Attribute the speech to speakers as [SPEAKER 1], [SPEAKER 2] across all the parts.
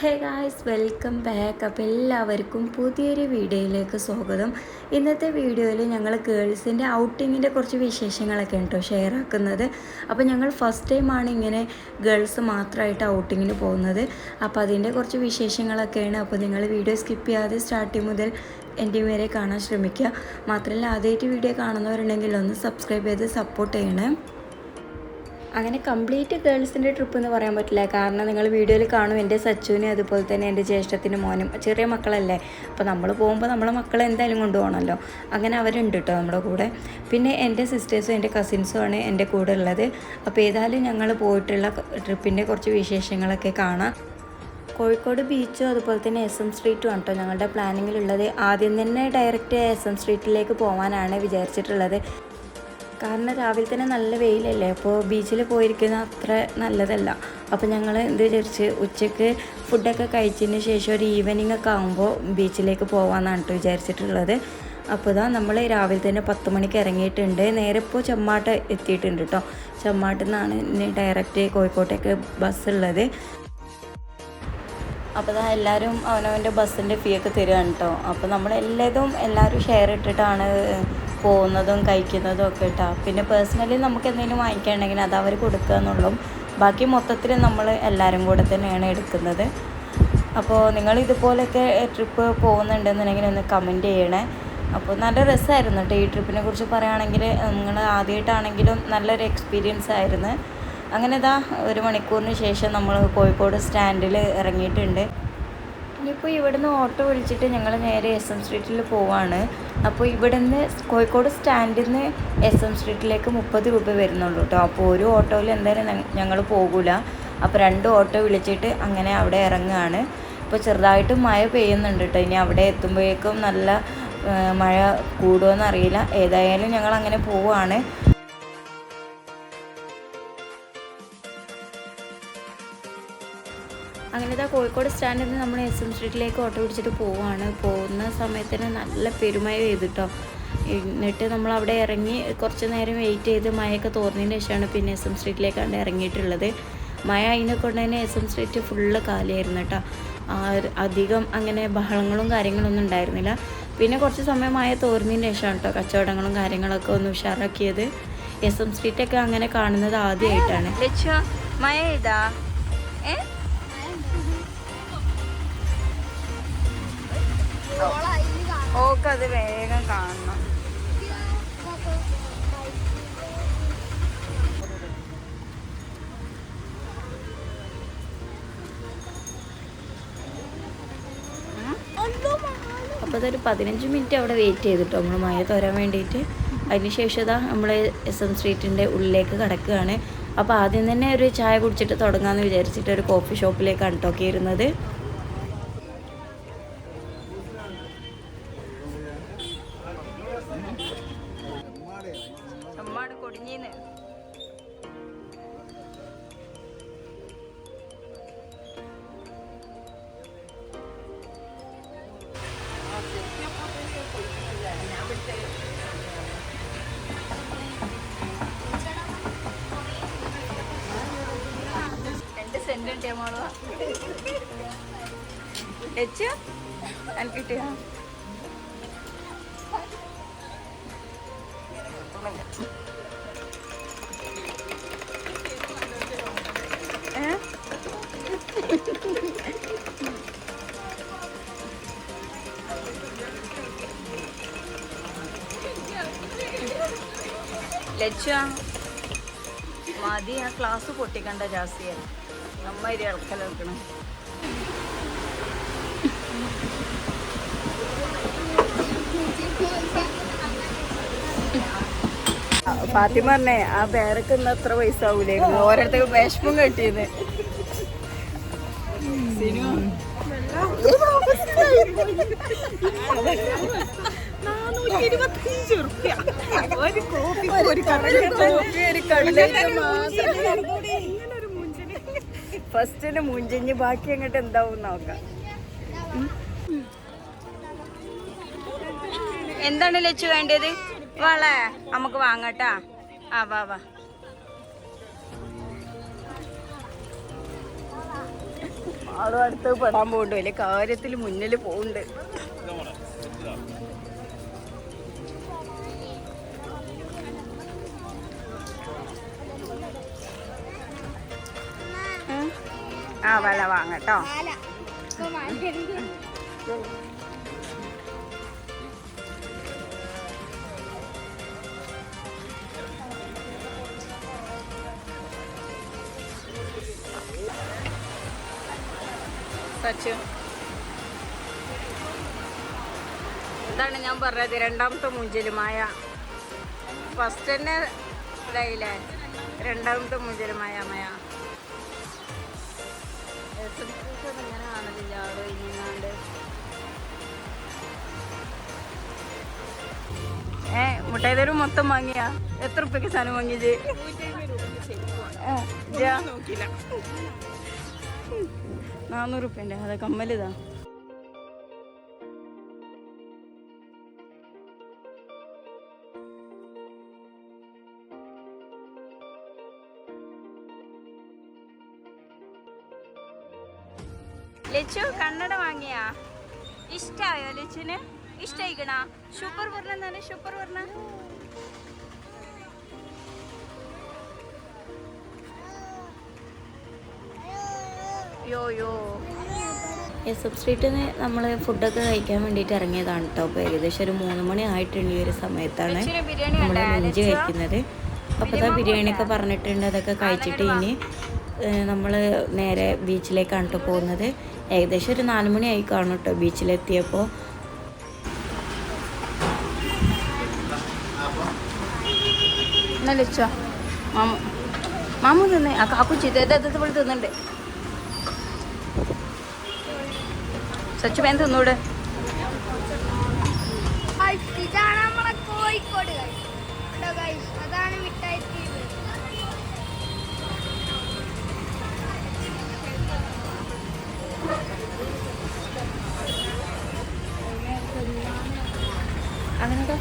[SPEAKER 1] Hey guys welcome back അപ്പോൾ എല്ലാവർക്കും പുതിയൊരു വീഡിയോയിലേക്ക് സ്വാഗതം. ഇന്നത്തെ വീഡിയോയിൽ ഞങ്ങൾ ഗേൾസിന്റെ ഔട്ടിങ്ങിന്റെ കുറച്ച് വിശേഷങ്ങളൊക്കെ കേട്ടോ ഷെയർ ആക്കുന്നത്. അപ്പോൾ ഞങ്ങൾ ഫസ്റ്റ് ടൈമാണ് ഇങ്ങനെ ഗേൾസ് മാത്രമായിട്ട് ഔട്ടിങ്ങിന് പോകുന്നത്. അപ്പോൾ അതിന്റെ കുറച്ച് വിശേഷങ്ങളൊക്കെയാണ്. അപ്പോൾ നിങ്ങൾ വീഡിയോ സ്കിപ്പ് ചെയ്യാതെ സ്റ്റാർട്ടിങ് മുതൽ എന്റെ വരെ കാണാൻ ശ്രമിക്കുക. മാത്രമല്ല ആദ്യമായിട്ട് വീഡിയോ കാണുന്നവരുണ്ടെങ്കിൽ ഒന്ന് സബ്സ്ക്രൈബ് ചെയ്ത് സപ്പോർട്ട് ചെയ്യണേ. അങ്ങനെ കംപ്ലീറ്റ് ഗേൾസിന്റെ ട്രിപ്പ് എന്ന് പറയാൻ പറ്റില്ല. കാരണം നിങ്ങൾ വീഡിയോയിൽ കാണും എന്റെ സച്ചുവിനും അതുപോലെ തന്നെ എന്റെ ജ്യേഷ്ഠത്തിനും മോനും ചെറിയ മക്കളല്ലേ? അപ്പോൾ നമ്മൾ പോകുമ്പോൾ നമ്മളെ മക്കളെ എന്തായാലും കൊണ്ടുപോകണമല്ലോ അങ്ങനെ അവരുണ്ട് കേട്ടോ നമ്മുടെ കൂടെ. പിന്നെ എന്റെ സിസ്റ്റേഴ്സും എന്റെ കസിൻസും ആണ് എന്റെ കൂടെ ഉള്ളത്. അപ്പോൾ ഏതായാലും ഞങ്ങൾ പോയിട്ടുള്ള ട്രിപ്പിന്റെ കുറച്ച് വിശേഷങ്ങളൊക്കെ കാണാം. കോഴിക്കോട് ബീച്ചും അതുപോലെ തന്നെ എസ് എം സ്ട്രീറ്റും ആണ് കേട്ടോ ഞങ്ങളുടെ പ്ലാനിങ്ങിലുള്ളത് ആദ്യം തന്നെ ഡയറക്റ്റ് എസ് എം സ്ട്രീറ്റിലേക്ക് പോകാനാണ് വിചാരിച്ചിട്ടുള്ളത്. കാരണം രാവിലെ തന്നെ നല്ല വെയിലല്ലേ? അപ്പോൾ ബീച്ചിൽ പോയിരിക്കുന്ന അത്ര നല്ലതല്ല. അപ്പോൾ ഞങ്ങൾ എന്ത് വിചാരിച്ച്? ഉച്ചയ്ക്ക് ഫുഡൊക്കെ കഴിച്ചതിന് ശേഷം ഒരു ഈവനിങ് ഒക്കെ ആകുമ്പോൾ ബീച്ചിലേക്ക് പോകാമെന്നാണ് കേട്ടോ വിചാരിച്ചിട്ടുള്ളത്. അപ്പോൾ ഇതാ നമ്മൾ രാവിലെ തന്നെ പത്ത് മണിക്ക് ഇറങ്ങിയിട്ടുണ്ട്. നേരെ ഇപ്പോൾ ചെമ്മാട്ട് എത്തിയിട്ടുണ്ട് കേട്ടോ ചെമ്മാട്ടിൽ നിന്നാണ് ഇനി ഡയറക്റ്റ് കോഴിക്കോട്ടേക്ക് ബസ് ഉള്ളത്. അപ്പോൾ ഇതാ എല്ലാവരും അവനവന്റെ ബസ്സിന്റെ ഫീ ഒക്കെ തരികയാണ് കേട്ടോ അപ്പോൾ നമ്മൾ എല്ലാതും എല്ലാവരും ഷെയർ ഇട്ടിട്ടാണ് പോകുന്നതും കഴിക്കുന്നതും ഒക്കെ കേട്ടോ പിന്നെ പേഴ്സണലി നമുക്ക് എന്തെങ്കിലും വാങ്ങിക്കുകയാണെങ്കിൽ അത് അവർ കൊടുക്കുക എന്നുള്ളൂ ബാക്കി മൊത്തത്തിൽ നമ്മൾ എല്ലാവരും കൂടെ തന്നെയാണ് എടുക്കുന്നത്. അപ്പോൾ നിങ്ങൾ ഇതുപോലെയൊക്കെ ട്രിപ്പ് പോകുന്നുണ്ടെന്നുണ്ടെങ്കിൽ ഒന്ന് കമന്റ് ചെയ്യണേ. അപ്പോൾ നല്ല രസമായിരുന്നു കേട്ടോ ഈ ട്രിപ്പിനെ കുറിച്ച് പറയുകയാണെങ്കിൽ. നിങ്ങൾ ആദ്യമായിട്ടാണെങ്കിലും നല്ലൊരു എക്സ്പീരിയൻസ് ആയിരുന്നു. അങ്ങനെ ഇതാ ഒരു മണിക്കൂറിന് ശേഷം നമ്മൾ കോഴിക്കോട് സ്റ്റാൻഡിൽ ഇറങ്ങിയിട്ടുണ്ട്. ഇനിയിപ്പോൾ ഇവിടുന്ന് ഓട്ടോ വിളിച്ചിട്ട് ഞങ്ങൾ നേരെ എസ് എം സ്ട്രീറ്റിൽ പോവാണ്. അപ്പോൾ ഇവിടുന്ന് കോഴിക്കോട് സ്റ്റാൻഡിൽ നിന്ന് എസ് എം സ്ട്രീറ്റിലേക്ക് മുപ്പത് രൂപ വരുന്നുള്ളൂ കേട്ടോ. അപ്പോൾ ഒരു ഓട്ടോയിൽ എന്തായാലും ഞങ്ങൾ പോകില്ല അപ്പോൾ രണ്ട് ഓട്ടോ വിളിച്ചിട്ട് അങ്ങനെ അവിടെ ഇറങ്ങുകയാണ് ഇപ്പോൾ ചെറുതായിട്ട് മഴ പെയ്യുന്നുണ്ട് കേട്ടോ. ഇനി അവിടെ എത്തുമ്പോഴേക്കും നല്ല മഴ കൂടുമെന്നറിയില്ല ഏതായാലും ഞങ്ങൾ അങ്ങനെ പോവുകയാണ് അങ്ങനെ ഇതാ കോഴിക്കോട് സ്റ്റാൻഡിൽ നിന്ന് നമ്മൾ എസ് എം സ്ട്രീറ്റിലേക്ക് ഓട്ടോ പിടിച്ചിട്ട് പോവുകയാണ് പോകുന്ന സമയത്തിന് നല്ല പെരുമഴ ചെയ്തിട്ടോ എന്നിട്ട് നമ്മൾ അവിടെ ഇറങ്ങി കുറച്ച് നേരം വെയിറ്റ് ചെയ്ത് മഴയൊക്കെ തോർന്നതിന് ശേഷമാണ് പിന്നെ എസ് എം സ്ട്രീറ്റിലേക്കാണ് ഇറങ്ങിയിട്ടുള്ളത്. മഴ അതിനെ കൊണ്ട് തന്നെ എസ് എം സ്ട്രീറ്റ് ഫുള്ള് കാലിയായിരുന്നു കേട്ടോ. അധികം അങ്ങനെ ബഹളങ്ങളും കാര്യങ്ങളൊന്നും ഉണ്ടായിരുന്നില്ല. പിന്നെ കുറച്ച് സമയം മഴ തോർന്നതിന് ശേഷമാണ് കേട്ടോ കച്ചവടങ്ങളും കാര്യങ്ങളൊക്കെ ഒന്ന് ഉഷാറാക്കിയത്. എസ് എം സ്ട്രീറ്റൊക്കെ അങ്ങനെ കാണുന്നത് ആദ്യമായിട്ടാണ് മഴ ഇതാ ഏ? ഓക്കത് വേഗം കാണണം. അപ്പോൾ അതൊരു പതിനഞ്ച് മിനിറ്റ് അവിടെ വെയിറ്റ് ചെയ്തിട്ടോ? നമ്മൾ മഴ തോരാൻ വേണ്ടിയിട്ട്. അതിനുശേഷം ഇതാ നമ്മൾ എസ് എം സ്ട്രീറ്റിന്റെ ഉള്ളിലേക്ക് കിടക്കുകയാണ്. അപ്പോൾ ആദ്യം തന്നെ ഒരു ചായ കുടിച്ചിട്ട് തുടങ്ങാമെന്ന് വിചാരിച്ചിട്ട് ഒരു കോഫി ഷോപ്പിലേക്കാണ് കേട്ടോ കയറുന്നത് കിട്ടിയ മോളോ? എച്ച് എനിക്ക് കിട്ടിയ? ലച്ച മതി ആ ക്ലാസ് പൊട്ടിക്കണ്ട ജാസ്തിയ ഇളക്കൽ വെക്കണം ഫാത്തിമ പറഞ്ഞേ ആ പേരക്ക് ഇന്ന് അത്ര പൈസ ആവൂലേ? ഓരോരുത്തർക്ക് വിഷമം കെട്ടിയത്. ഫസ്റ്റിന് മുഞ്ചിഞ്ഞ് ബാക്കി അങ്ങോട്ട് എന്താവും നോക്കാം. എന്താണ് ലച്ചു വേണ്ടത്? വളേ. നമുക്ക് വാങ്ങട്ടാ. ആ വാ വാ. ആളും അടുത്ത് പെടാൻ പോകണ്ടല്ലേ കാര്യത്തിൽ മുന്നിൽ പോകുന്നുണ്ട് ആ വല വാങ്ങട്ടോ സച്ചു എന്താണ് ഞാൻ പറഞ്ഞത് രണ്ടാമത്തെ മുഞ്ചലുമായ. ഫസ്റ്റ് തന്നെ ഇതായില്ലേ? രണ്ടാമത്തെ മുഞ്ചലുമായ അമ്മയ. കാണലില്ല ഇനിങ്ങാണ്ട് ഏ മുട്ടായി തരും മൊത്തം വാങ്ങിയാ? എത്ര ഉപ്പയ്ക്ക് സാധനം വാങ്ങിയത്? നാന്നൂറ് ഉപ്പന്റെ അതെ കമ്മലിതാ ലച്ചു കണ്ണട വാങ്ങിയാ? ഇഷ്ടായോ ലച്ചുന്? ഇഷ്ടായിക്കണ? സൂപ്പർ പറഞ്ഞ എന്താണ് സൂപ്പർ പറഞ്ഞ യോ യോ എസ് എഫ് സ്ട്രീറ്റിൽ നിന്ന് നമ്മൾ ഫുഡൊക്കെ കഴിക്കാൻ വേണ്ടിയിട്ട് ഇറങ്ങിയതാണ് കേട്ടോ അപ്പോൾ ഏകദേശം ഒരു മൂന്ന് മണി ആയിട്ടുണ്ട് ഈ ഒരു സമയത്താണ് നമ്മൾ ലഞ്ച് കഴിക്കുന്നത് അപ്പോൾ അതാ ബിരിയാണിയൊക്കെ പറഞ്ഞിട്ടുണ്ട് അതൊക്കെ കഴിച്ചിട്ട് ഇനി നമ്മൾ നേരെ ബീച്ചിലേക്കാണ് കേട്ടോ പോകുന്നത്. ഏകദേശം ഒരു നാല് മണി ആയി കാണും കേട്ടോ ബീച്ചിലെത്തിയപ്പോൾ എന്നാ ലച്ചോ മാമു മാമു തിന്നേ. ആ കാക്കു ചെയ്ത് ഇവിടെ തിന്നുണ്ട്. സച്ചു വേൻ തിന്നൂടെ
[SPEAKER 2] ഇതാണ് നമ്മളെ കോഴിക്കോട്? അതാണ് മിഠായി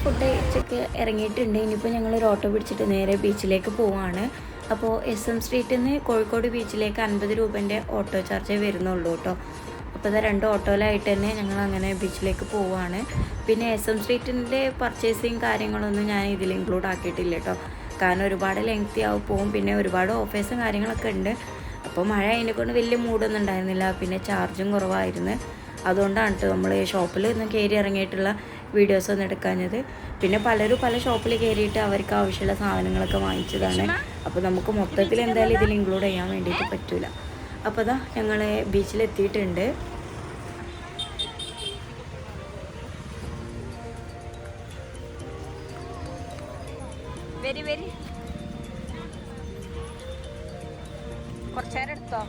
[SPEAKER 1] ഫുഡ് കഴിച്ചൊക്കെ ഇറങ്ങിയിട്ടുണ്ട്. ഇനിയിപ്പോൾ ഞങ്ങൾ ഒരു ഓട്ടോ പിടിച്ചിട്ട് നേരെ ബീച്ചിലേക്ക് പോവാണ്. അപ്പോൾ എസ് എം സ്ട്രീറ്റിൽ നിന്ന് കോഴിക്കോട് ബീച്ചിലേക്ക് അൻപത് രൂപേന്റെ ഓട്ടോ ചാർജ് വരുന്നുള്ളൂ കേട്ടോ. അപ്പോൾ അത് രണ്ട് ഓട്ടോയിലായിട്ട് തന്നെ ഞങ്ങൾ അങ്ങനെ ബീച്ചിലേക്ക് പോവാണ്. പിന്നെ എസ് എം സ്ട്രീറ്റിന്റെ പർച്ചേസിങ് കാര്യങ്ങളൊന്നും ഞാൻ ഇതിൽ ഇൻക്ലൂഡ് ആക്കിയിട്ടില്ല കേട്ടോ. കാരണം ഒരുപാട് ലെങ്തി ആവും പോവും. പിന്നെ ഒരുപാട് ഓഫേഴ്സും കാര്യങ്ങളൊക്കെ ഉണ്ട്. അപ്പോൾ മഴ അതിനെ കൊണ്ട് വലിയ മൂടൊന്നും ഉണ്ടായിരുന്നില്ല. പിന്നെ ചാർജും കുറവായിരുന്നു. അതുകൊണ്ടാണ് കേട്ടോ നമ്മൾ ഷോപ്പിൽ നിന്ന് കയറി ഇറങ്ങിയിട്ടുള്ള വീഡിയോസ് ഒന്നും എടുക്കാഞ്ഞത്. പിന്നെ പലരും പല ഷോപ്പിൽ കയറിയിട്ട് അവർക്ക് ആവശ്യമുള്ള സാധനങ്ങളൊക്കെ വാങ്ങിച്ചതാണ്. അപ്പോൾ നമുക്ക് മൊത്തത്തിൽ എന്തായാലും ഇതിൽ ഇൻക്ലൂഡ് ചെയ്യാൻ വേണ്ടിയിട്ട് പറ്റില്ല അപ്പോൾ അതാ ഞങ്ങൾ ബീച്ചിലെത്തിയിട്ടുണ്ട് വെരി വെരി. കുറച്ചേരം എടുത്തോ?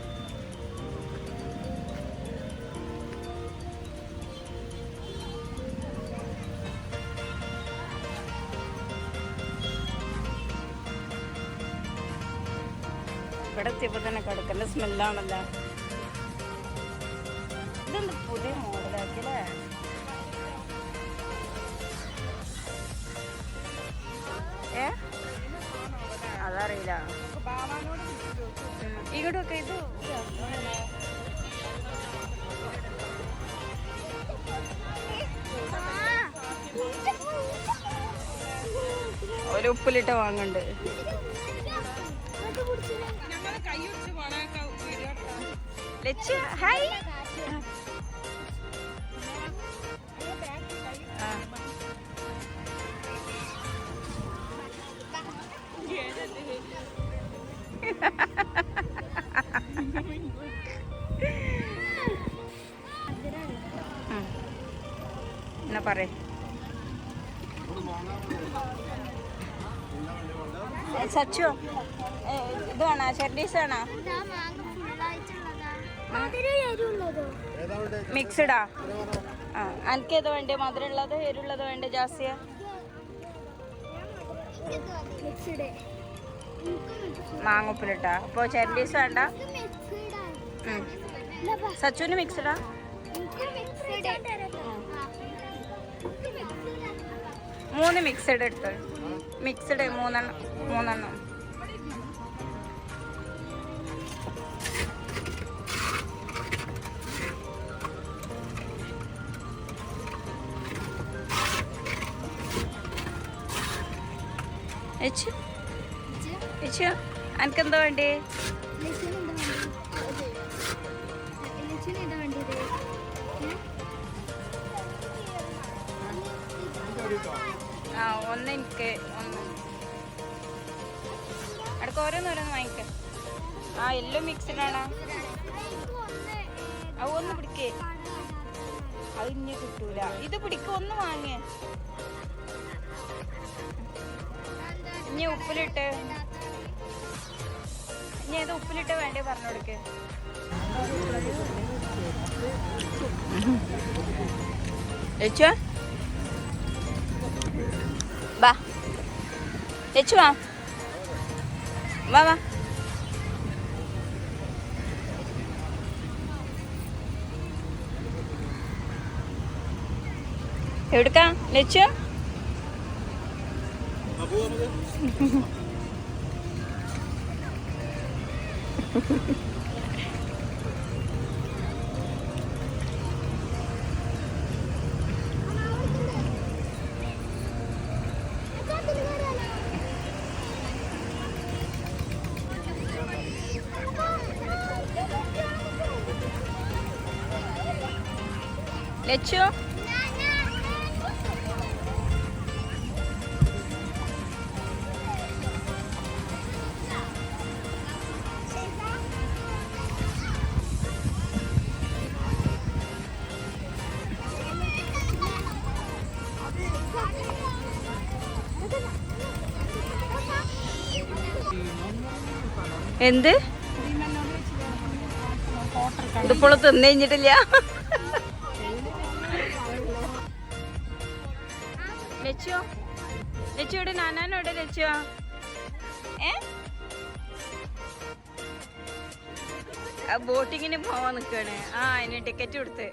[SPEAKER 1] സ്മെല്ലാണല്ലോ? ഇതെന്ത് പുതിയ മോഡലാക്കിയല്ലേ? ഏ? അതറിയില്ല. ഇങ്ങോട്ടൊക്കെ ഇത് ഒരു ഉപ്പിലിട്ട് വാങ്ങണ്ട്. ആ. ഉം. എന്നാ പറ സച്ചു ഇത് വേണോ ചെറീസ് വേണോ മിക്സ്ഡാ? ആ എനിക്ക് ഏത് വേണ്ടേ? മധുരം ഉള്ളത് എരുള്ളത് വേണ്ടേ?
[SPEAKER 2] ജാസിയ. അപ്പോ
[SPEAKER 1] മാങ്ങുപ്പിലിട്ടാ അപ്പോൾ ചെറീസ് വേണ്ട. സച്ചുവിന് മിക്സ്ഡാ? മൂന്ന് മിക്സഡ് എടുത്തു മിക്സഡ് മൂന്നെണ്ണം മൂന്നെണ്ണം. അനക്കെന്താ വേണ്ടേ? ആ ഒന്ന് എനിക്ക് ഒന്ന്. അടുക്ക ഓരോന്ന് ഓരോന്ന് വാങ്ങിക്ക. ആ എല്ലാം മിക്സ്ഡ് ആണോ ആ ഒന്ന് പിടിക്കേ. അത് ഇനി കിട്ടൂല. ഇത് പിടിക്ക ഒന്ന് വാങ്ങേ. ഇനി ഉപ്പിലിട്ട് ഇനി ഏത് ഉപ്പിലിട്ട് വേണ്ടേ പറഞ്ഞു കൊടുക്ക്. വാ. വാ. വാ. വാ എവിടുക്കാ? ലച്ചു ലച്ചു എന്ത്? ഇതിപ്പോൾ തിന്നു കഴിഞ്ഞിട്ടില്ല. ലച്ചോ ലച്ചോടെ നാനാനോടെ ലച്ചോ ഏ? ബോട്ടിങ്ങിന് പോവാൻ നിക്കാണ്. ആ അതിന് ടിക്കറ്റ് കൊടുത്ത്.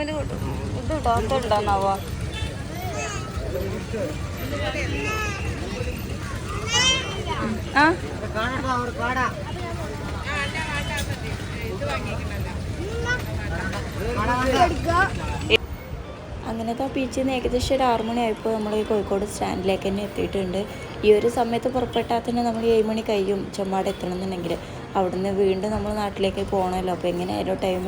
[SPEAKER 1] ഒരു ഇത് ഇടാത്തുണ്ടോന്നാവോ ആ? അങ്ങനത്തെ ബീച്ചിൽ നിന്ന് ഏകദേശം ഒരു ആറു നമ്മൾ ഈ കോഴിക്കോട് സ്റ്റാൻഡിലേക്ക് തന്നെ എത്തിയിട്ടുണ്ട്. ഈ ഒരു സമയത്ത് പുറപ്പെട്ടാൽ തന്നെ നമ്മൾ ഏഴ് മണി കഴിയും ചെമ്മാട് എത്തണം എന്നുണ്ടെങ്കിൽ. അവിടുന്ന് വീണ്ടും നമ്മൾ നാട്ടിലേക്ക് പോകണമല്ലോ. അപ്പോൾ എങ്ങനെയായാലും ടൈം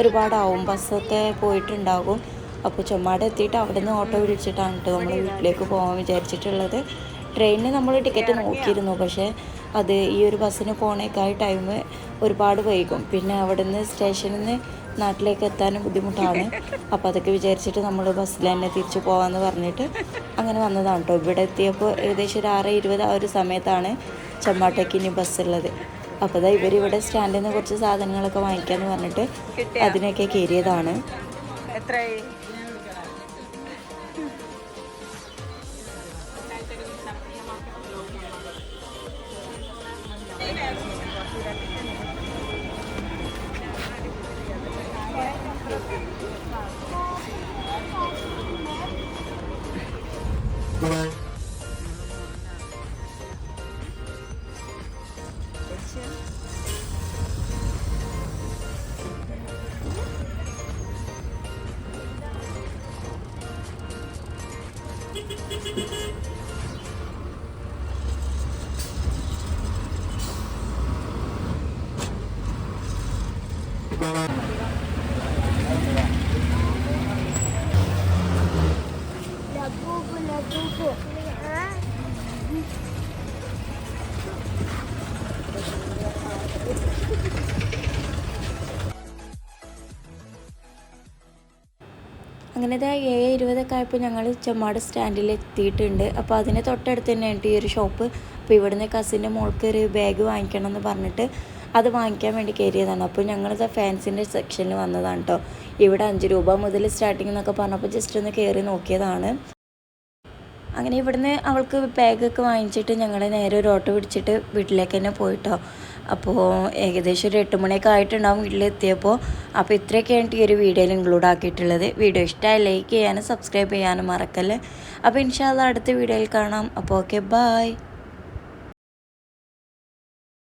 [SPEAKER 1] ഒരുപാടാവും. ബസ്സൊക്കെ പോയിട്ടുണ്ടാകും. അപ്പോൾ ചുമ്മാടെ എത്തിയിട്ട് അവിടെ നിന്ന് ഓട്ടോ വിളിച്ചിട്ടാണ് കേട്ടോ നമ്മൾ വീട്ടിലേക്ക് പോകാൻ വിചാരിച്ചിട്ടുള്ളത്. ട്രെയിനിന് നമ്മൾ ടിക്കറ്റ് നോക്കിയിരുന്നു. പക്ഷേ അത് ഈ ഒരു ബസ്സിന് പോണേക്കായി ടൈം ഒരുപാട് വൈകും. പിന്നെ അവിടെ നിന്ന് സ്റ്റേഷനിൽ നിന്ന് നാട്ടിലേക്ക് എത്താനും ബുദ്ധിമുട്ടാണ്. അപ്പോൾ അതൊക്കെ വിചാരിച്ചിട്ട് നമ്മൾ ബസ്സിൽ തന്നെ തിരിച്ചു പോകാമെന്ന് പറഞ്ഞിട്ട് അങ്ങനെ വന്നതാണ് കേട്ടോ ഇവിടെ എത്തിയപ്പോൾ ഏകദേശം ഒരു ആറ് ഇരുപത് ആ ഒരു സമയത്താണ് ചമ്മാട്ടയ്ക്ക് ഇനി ബസ്സുള്ളത്. അപ്പോൾ അതാ ഇവർ ഇവിടെ സ്റ്റാൻഡിൽ നിന്ന് കുറച്ച് സാധനങ്ങളൊക്കെ വാങ്ങിക്കാന്ന് പറഞ്ഞിട്ട് അതിനൊക്കെ കയറിയതാണ്.
[SPEAKER 3] എത്രയായി
[SPEAKER 1] അങ്ങനെ ഇതാ ഏഴ് ഇരുപതൊക്കെ ആയപ്പോൾ ഞങ്ങൾ ചെമ്മാട് സ്റ്റാൻഡിൽ എത്തിയിട്ടുണ്ട് അപ്പോൾ അതിന് തൊട്ടടുത്ത് തന്നെയാണ് ഈ ഒരു ഷോപ്പ്. അപ്പോൾ ഇവിടുന്ന് കസിന്റെ മോൾക്ക് ഒരു ബാഗ് വാങ്ങിക്കണം എന്ന് പറഞ്ഞിട്ട് അത് വാങ്ങിക്കാൻ വേണ്ടി കയറിയതാണ്. അപ്പോൾ ഞങ്ങളിത് ഫാൻസിന്റെ സെക്ഷനിൽ വന്നതാണ് കേട്ടോ ഇവിടെ അഞ്ച് രൂപ മുതൽ സ്റ്റാർട്ടിംഗ് എന്നൊക്കെ പറഞ്ഞപ്പോൾ ജസ്റ്റ് ഒന്ന് കയറി നോക്കിയതാണ്. അങ്ങനെ ഇവിടുന്ന് അവൾക്ക് ബാഗൊക്കെ വാങ്ങിച്ചിട്ട് ഞങ്ങൾ നേരെ ഒരു ഓട്ടോ പിടിച്ചിട്ട് വീട്ടിലേക്ക് തന്നെ പോയിട്ടോ. അപ്പോൾ ഏകദേശം ഒരു എട്ട് മണിയൊക്കെ ആയിട്ടുണ്ടാവും വീട്ടിലെത്തിയപ്പോൾ അപ്പോൾ ഇത്രയൊക്കെയാണ് ഈ ഒരു വീഡിയോയിൽ ഇൻക്ലൂഡ് ആക്കിയിട്ടുള്ളത്. വീഡിയോ ഇഷ്ടമായി ലൈക്ക് ചെയ്യാനും സബ്സ്ക്രൈബ് ചെയ്യാനും മറക്കല്ലേ. അപ്പോൾ ഇൻഷാല്ല അടുത്ത വീഡിയോയിൽ കാണാം. അപ്പോൾ ഓക്കെ ബായ്